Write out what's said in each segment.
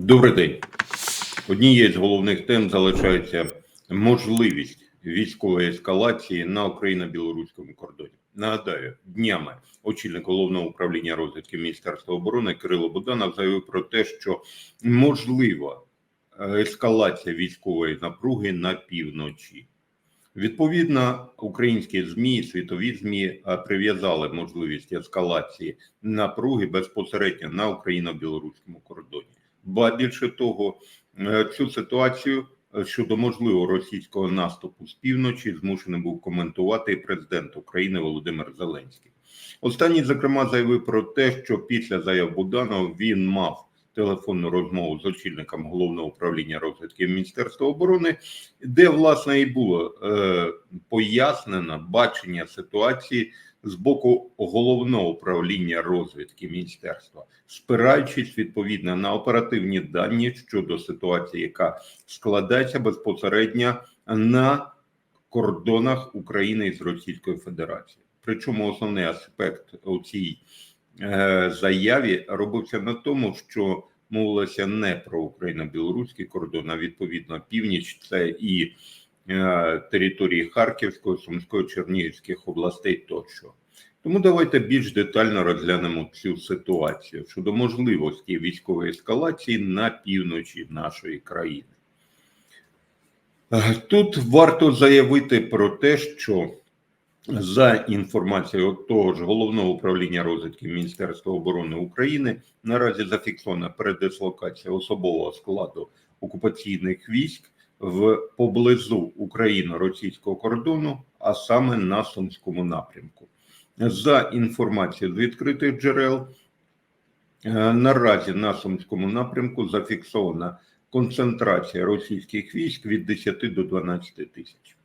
Добрий день. Однією з головних тем залишається можливість військової ескалації на Україно-білоруському кордоні. Нагадаю, днями очільник головного управління розвідки Міністерства оборони Кирило Буданов заявив про те, що можлива е, ескалація військової напруги на півночі. Відповідно, українські змі, світові змі е, прив'язали можливість ескалації напруги безпосередньо на Україно-білоруському. Ба більше того, е, цю ситуацію е, щодо можливого російського наступу з півночі змушений був коментувати і президент України Володимир Зеленський. Останній, зокрема, заявив про те, що після заяв Буданова він мав телефонну розмову з очільником головного управління розвідки Міністерства оборони, де власне і було е, пояснено бачення ситуації з боку головного управління розвідки міністерства, спираючись відповідно на оперативні дані щодо ситуації, яка складається безпосередньо на кордонах України з Російською Федерацією. Причому основний аспект у цій е, заяві робився на тому, що мовилося не про україно-білоруський кордон, а відповідно північ це і території Харківської, Сумської, Чернігівських областей тощо. Тому давайте більш детально розглянемо цю ситуацію щодо можливості військової ескалації на півночі нашої країни. Е, Тут варто заявити про те, що за інформацією того ж головного управління розвідки Міністерства оборони України наразі зафіксована передислокація особового складу окупаційних військ в поблизу україно-російського кордону, а саме на Сумському напрямку. За інформацією з відкритих джерел, е, наразі на Сумському напрямку зафіксована концентрація російських військ від 10 до 12 тисяч.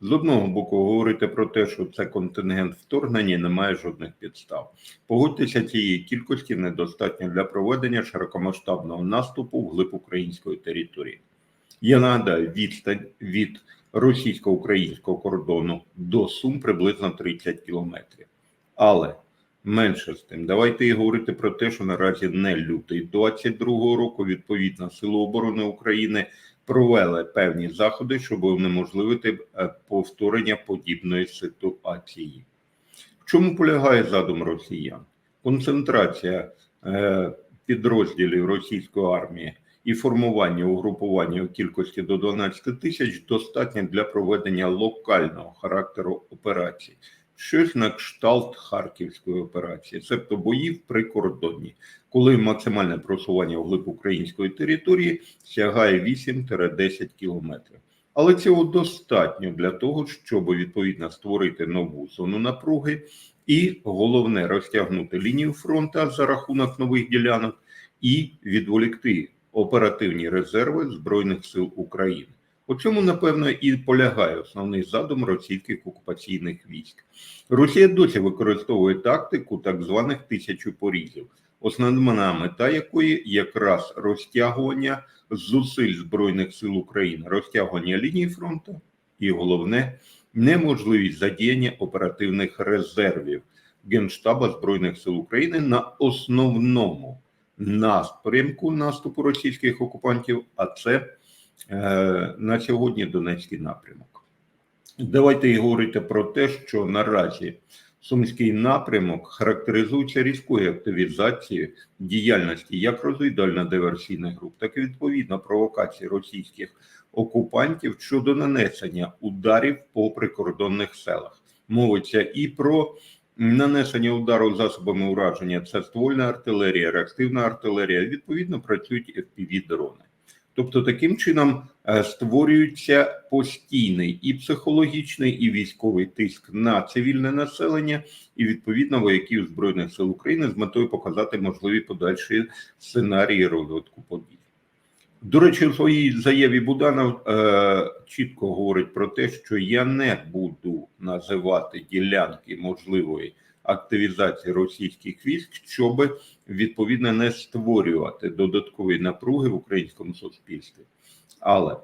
З одного боку, говорити про те, що це контингент вторгнення, немає жодних підстав. Погодьтеся, цієї кількості недостатньо для проведення широкомасштабного наступу вглиб української території. Я нагадаю, відстань від російсько-українського кордону до Сум приблизно 30 кілометрів. Але менше з тим, давайте і говорити про те, що наразі не лютий 22-го року, відповідно, Сили оборони України провели певні заходи, щоб унеможливити е, повторення подібної ситуації. В чому полягає задум росіян? Концентрація е, підрозділів російської армії і формування угрупування у кількості до 12 тисяч достатньо для проведення локального характеру операцій. Щось на кшталт Харківської операції, тобто боїв при кордоні, коли максимальне просування вглиб української території сягає 8-10 кілометрів. Але цього достатньо для того, щоб відповідно створити нову зону напруги, і головне розтягнути лінію фронту за рахунок нових ділянок і відволікти оперативні резерви Збройних сил України. У цьому, напевно, і полягає основний задум російських окупаційних військ. Росія досі використовує тактику так званих тисячу порізів, основна мета якої якраз розтягування зусиль Збройних сил України, розтягування лінії фронту, і головне неможливість задіяння оперативних резервів Генштаба Збройних сил України на основному напрямку наступу російських окупантів, а це е, на сьогодні Донецький напрямок. Давайте і говорити про те, що наразі Сумський напрямок характеризується різкою активізацією діяльності як розвідувально-диверсійних груп, так і відповідно провокації російських окупантів щодо нанесення ударів по прикордонних селах. Мовиться і про нанесення удару засобами ураження це ствольна артилерія, реактивна артилерія. Відповідно, працюють fpv дрони. Тобто, таким чином е, створюється постійний і психологічний, і військовий тиск на цивільне населення, і відповідно вояків збройних сил України з метою показати можливі подальші сценарії розвитку подій. До речі, у своїй заяві Буданов е, чітко говорить про те, що я не буду називати ділянки можливої активізації російських військ, щоб відповідно не створювати додаткові напруги в українському суспільстві. Але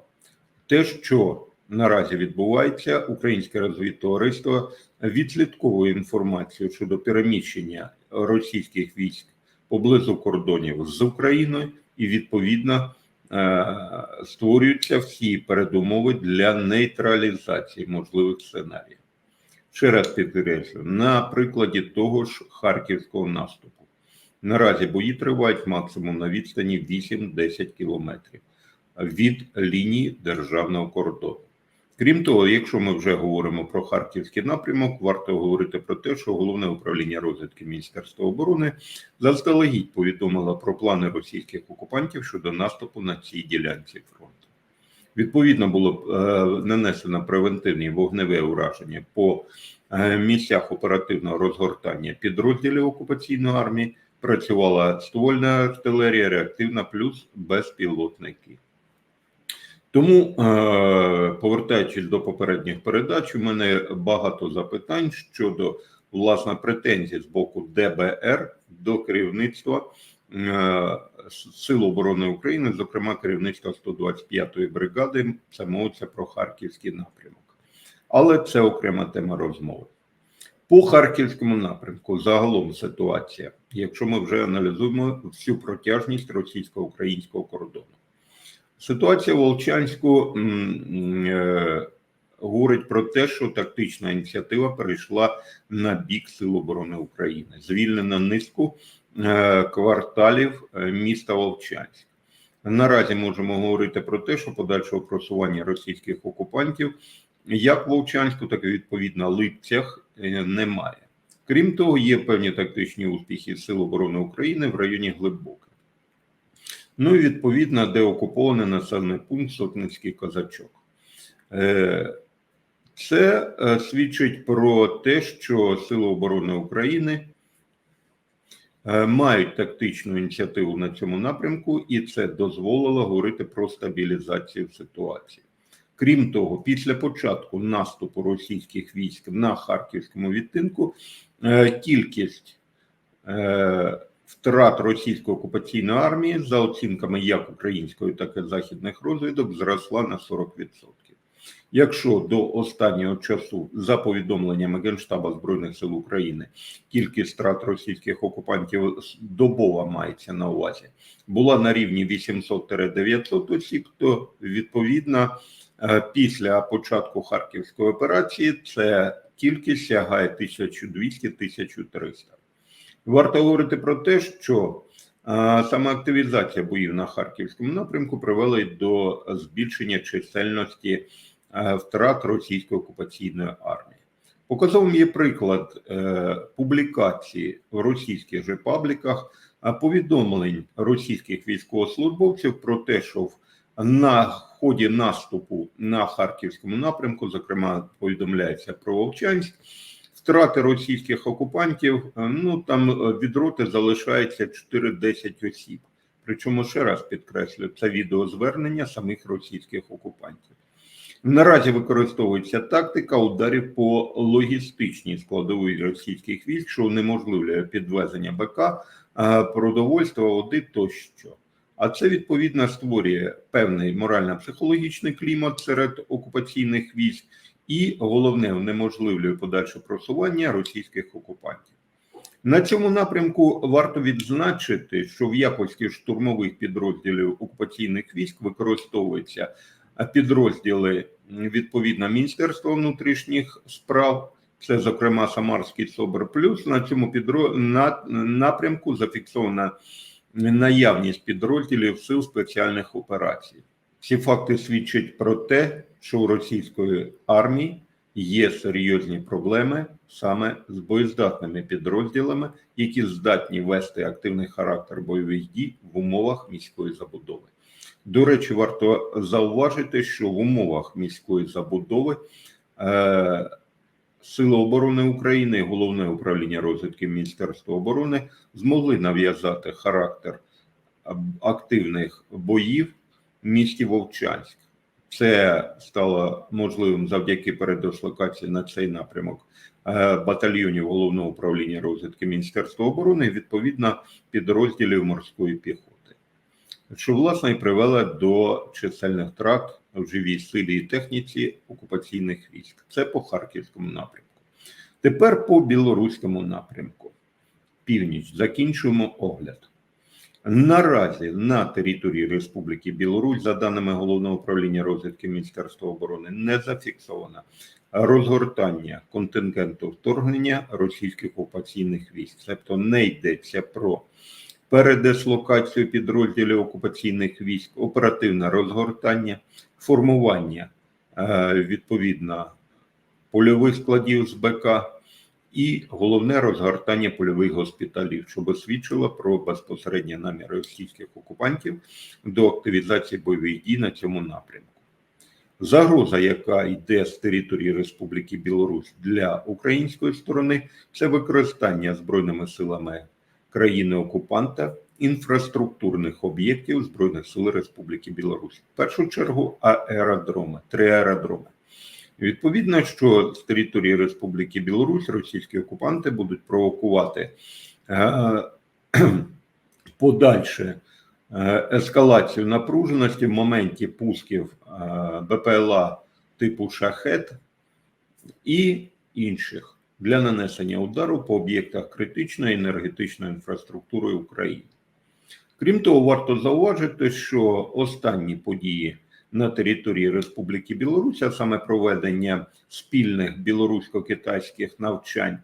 те, що наразі відбувається, українське розвідтовариство відслідковує інформацію щодо переміщення російських військ поблизу кордонів з Україною і відповідно створюються всі передумови для нейтралізації можливих сценаріїв. Ще раз підкреслю, на прикладі того ж харківського наступу. Наразі бої тривають максимум на відстані 8-10 кілометрів від лінії державного кордону. Крім того, якщо ми вже говоримо про харківський напрямок, варто говорити про те, що головне управління розвідки Міністерства оборони заздалегідь повідомило про плани російських окупантів щодо наступу на цій ділянці фронту. Відповідно, було е, нанесено превентивні вогневе ураження по е, місцях оперативного розгортання підрозділів окупаційної армії. Працювала ствольна артилерія, реактивна плюс безпілотники. Тому, е, повертаючись до попередніх передач, у мене багато запитань щодо власне претензій з боку ДБР до керівництва е, Сил оборони України, зокрема керівництва 125-ї бригади, це мовиться про харківський напрямок. Але це окрема тема розмови. По харківському напрямку загалом ситуація, якщо ми вже аналізуємо всю протяжність російсько-українського кордону. Ситуація в Волчанську е, говорить про те, що тактична ініціатива перейшла на бік Сил оборони України. Звільнено низку е, кварталів е, міста Волчанськ. Наразі можемо говорити про те, що подальшого просування російських окупантів як в Вовчанську, так і відповідно Липцях немає. Крім того, є певні тактичні успіхи Сил оборони України в районі Глибоке. Ну і відповідно, де окупований населений пункт Сотницький Козачок. Е, це е, свідчить про те, що Сили оборони України мають тактичну ініціативу на цьому напрямку, і це дозволило говорити про стабілізацію ситуації. Крім того, після початку наступу російських військ на харківському відтинку кількість втрат російської окупаційної армії за оцінками як української, так і західних розвідок зросла на 40%. Якщо до останнього часу, за повідомленнями Генштаба Збройних сил України, кількість страт російських окупантів добова мається на увазі, була на рівні 800-900 осіб, то відповідно після початку харківської операції це кількість сягає 1200-1300. Варто говорити про те, що саме активізація боїв на харківському напрямку привела до збільшення чисельності втрат російської окупаційної армії. Показовим є приклад е, публікації в російських же пабліках повідомлень російських військовослужбовців про те, що на ході наступу на харківському напрямку, зокрема, повідомляється про Вовчанськ, втрати російських окупантів. е, Ну там е, від роти залишається 4-10 осіб. Причому ще раз підкреслю, це відеозвернення самих російських окупантів. Наразі використовується тактика ударів по логістичній складовій російських військ, що унеможливлює підвезення БК, е, продовольства, води тощо. А це відповідно створює певний морально-психологічний клімат серед окупаційних військ, і головне унеможливлює подальше просування російських окупантів. На цьому напрямку варто відзначити, що в якості штурмових підрозділів окупаційних військ використовуються підрозділи відповідно Міністерства внутрішніх справ. Це, зокрема, Самарський СОБР Плюс. На цьому підро... на... напрямку зафіксована наявність підрозділів сил спеціальних операцій. Ці факти свідчать про те, що у російської армії є серйозні проблеми саме з боєздатними підрозділами, які здатні вести активний характер бойових дій в умовах міської забудови. До речі, варто зауважити, що в умовах міської забудови е, Сили оборони України, головне управління розвідки Міністерства оборони змогли нав'язати характер активних боїв місті Вовчанськ. Це стало можливим завдяки передислокації на цей напрямок е, батальйонів головного управління розвідки Міністерства оборони і відповідно підрозділів морської піхоти, що власне і привело до чисельних втрат в живій силі і техніці окупаційних військ. Це по харківському напрямку. Тепер по білоруському напрямку. Північ закінчуємо огляд. Наразі на території Республіки Білорусь, за даними головного управління розвідки Міністерства оборони, не зафіксовано розгортання контингенту вторгнення російських окупаційних військ, тобто не йдеться про передислокацію підрозділів окупаційних військ, оперативне розгортання, формування е, відповідно польових складів з БК і головне розгортання польових госпіталів, що свідчило про безпосередні наміри російських окупантів до активізації бойових дій на цьому напрямку. Загроза, яка йде з території Республіки Білорусь для української сторони, це використання збройними силами країни-окупанта інфраструктурних об'єктів Збройних сил Республіки Білорусь. В першу чергу аеродроми, три аеродроми. Відповідно, що з території Республіки Білорусь російські окупанти будуть провокувати е, подальше е, ескалацію напруженості в моменті пусків е, БПЛА типу шахет і інших для нанесення удару по об'єктах критичної енергетичної інфраструктури України. Крім того, варто зауважити, що останні події на території Республіки Білорусь, а саме проведення спільних білорусько-китайських навчань,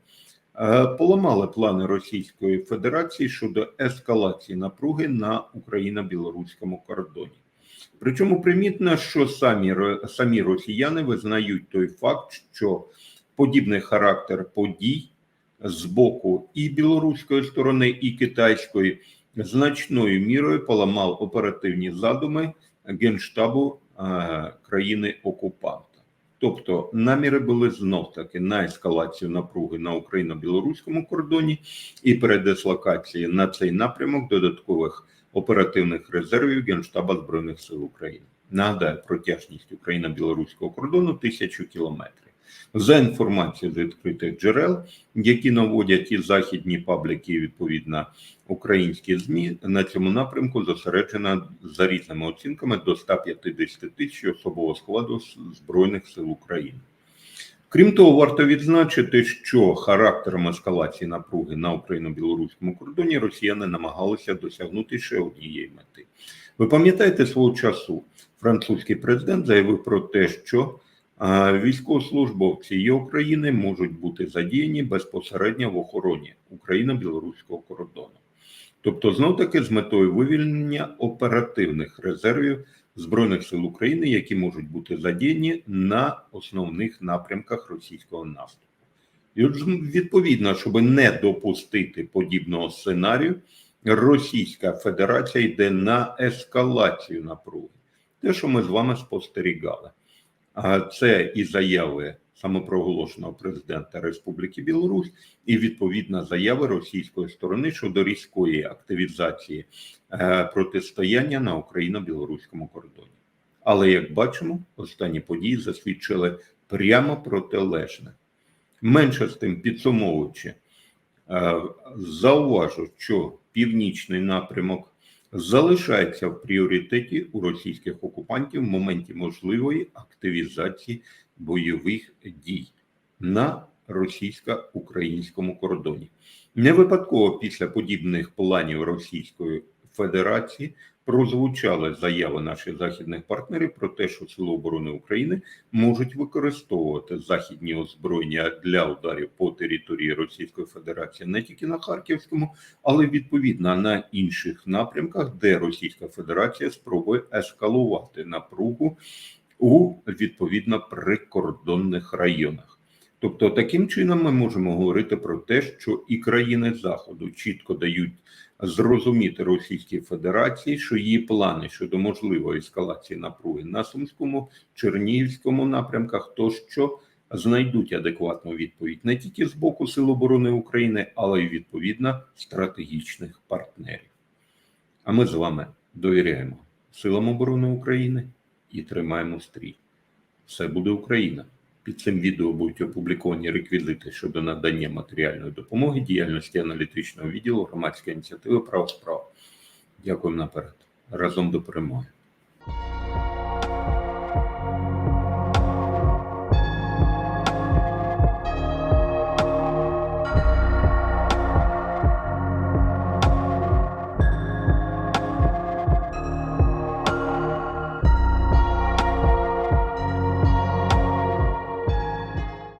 е, поламали плани Російської Федерації щодо ескалації напруги на Україно-білоруському кордоні. Причому примітно, що самі самі росіяни визнають той факт, що подібний характер подій з боку і білоруської сторони, і китайської значною мірою поламав оперативні задуми генштабу е, країни окупанта. Тобто наміри були знов таки на ескалацію напруги на україно-білоруському кордоні і передислокації на цей напрямок додаткових оперативних резервів Генштаба Збройних сил України. Нагадаю, протяжність Україно-білоруського кордону тисячу кілометрів. За інформацією з відкритих джерел, які наводять і західні пабліки, і, відповідно українські змі на цьому напрямку зосереджена за різними оцінками до 150 тисяч особового складу збройних сил України. Крім того, варто відзначити, що характером ескалації напруги на україно-білоруському кордоні росіяни намагалися досягнути ще однієї мети. Ви пам'ятаєте свого часу? Французький президент заявив про те, що військовослужбовці і України можуть бути задіяні безпосередньо в охороні україно-білоруського кордону. Тобто, знов таки з метою вивільнення оперативних резервів Збройних сил України, які можуть бути задіяні на основних напрямках російського наступу. І відповідно, щоб не допустити подібного сценарію, Російська Федерація йде на ескалацію напруги. Те, що ми з вами спостерігали. Це і заяви самопроголошеного президента Республіки Білорусь, і відповідна заяви російської сторони щодо різкої активізації е, протистояння на україно-білоруському кордоні. Але як бачимо, останні події засвідчили прямо протилежне. Менше з тим підсумовуючи, е, зауважу, що північний напрямок залишається в пріоритеті у російських окупантів в моменті можливої активізації бойових дій на російсько-українському кордоні. Не випадково після подібних планів Російської Федерації прозвучали заяви наших західних партнерів про те, що Сили оборони України можуть використовувати західні озброєння для ударів по території Російської Федерації не тільки на Харківському, але відповідно на інших напрямках, де Російська Федерація спробує ескалувати напругу у відповідно прикордонних районах. Тобто, таким чином ми можемо говорити про те, що і країни Заходу чітко дають зрозуміти Російській Федерації, що її плани щодо можливої ескалації напруги на Сумському, Чернігівському напрямках, тощо знайдуть адекватну відповідь не тільки з боку Сил оборони України, але й відповідно стратегічних партнерів. А ми з вами довіряємо силам оборони України і тримаємо стрій. Все буде Україна. Під цим відео будуть опубліковані реквізити щодо надання матеріальної допомоги діяльності аналітичного відділу громадської ініціативи право справ. Дякую наперед. Разом до перемоги.